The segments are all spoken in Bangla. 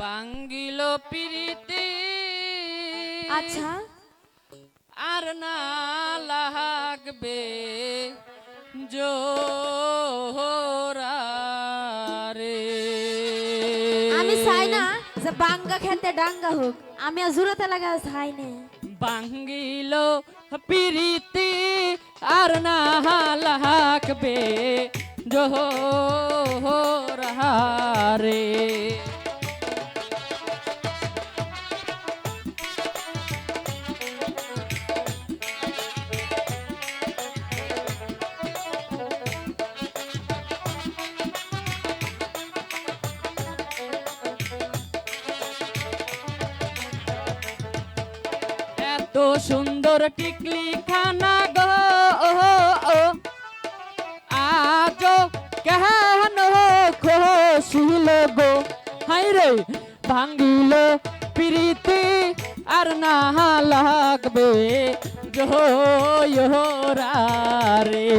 বাঙ্গিল প্রীতি। আচ্ছা। আর না লাগবে জোহরা রে আমি চাই না যে বাঙ্গা খেতে ডাঙ্গা হোক। আমি আর জুড়াতে লাগা চাই না। বাঙ্গিল প্রীতি আর না লাগবে জোহরা এত সুন্দর টিকলি খানা গো। আজ কেন খুশিল গো? হাই রে, ভাঙ্গিল প্রীতি আর না লাগবে। জোহরা রে।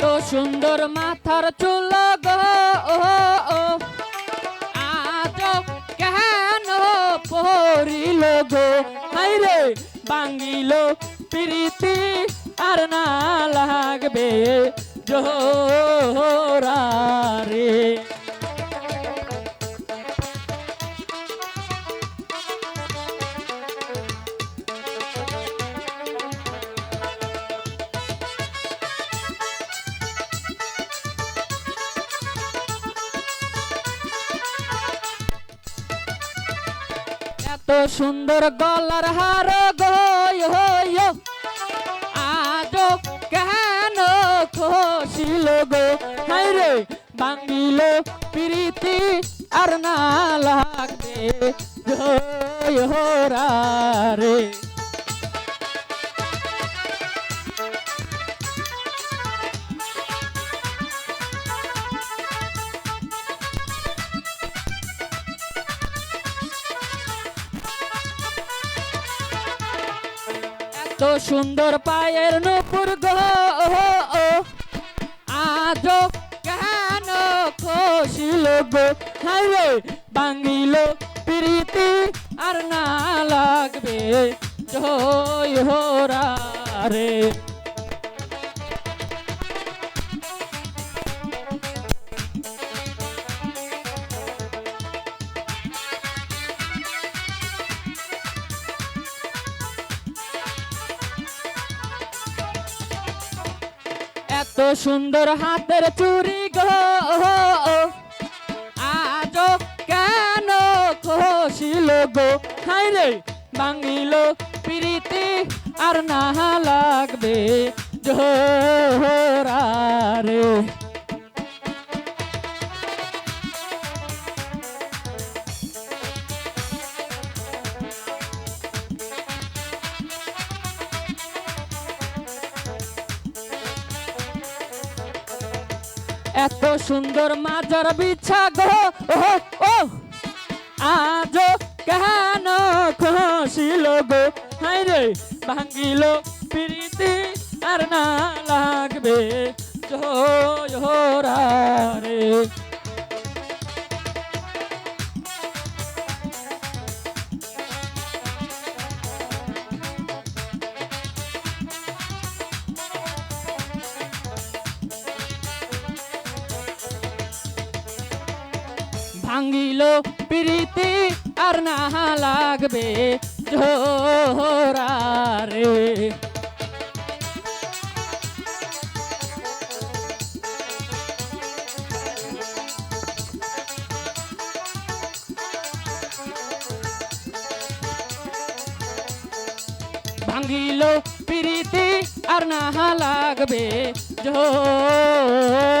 এত সুন্দর মাথার চুল গো আজ কেন পরিল গো? হাই রে, বাঙ্গিল প্রীতি আর না লাগবে জোরা রে। এত সুন্দর গলার হার গো আজ কেন খুশিল গো? রে বাঙিল প্রীতি আর না লাগবে। রে। এত সুন্দর পায়ের নুপুর গো আজ কেন খসিল গো? হাইরে বাঙিল প্রীতি আর না লাগবে। জয় হো রে। এত সুন্দর হাতের চুরি গো। আজ কেন খুশিল গো? হাই রে বাঙ্গিল প্রীতি আর না লাগবে জোরা রে এত সুন্দর মাজার বিছা গো ও ও। আজ কেন খসিল গো? হাই রে, ভাঙ্গিল প্রীতি আর না লাগবে। জোহরা রে। ভাঙ্গিল প্রীতি আর না লাগবে জোহরা রে ভাঙ্গিল প্রীতি আর না লাগবে জোহরা রে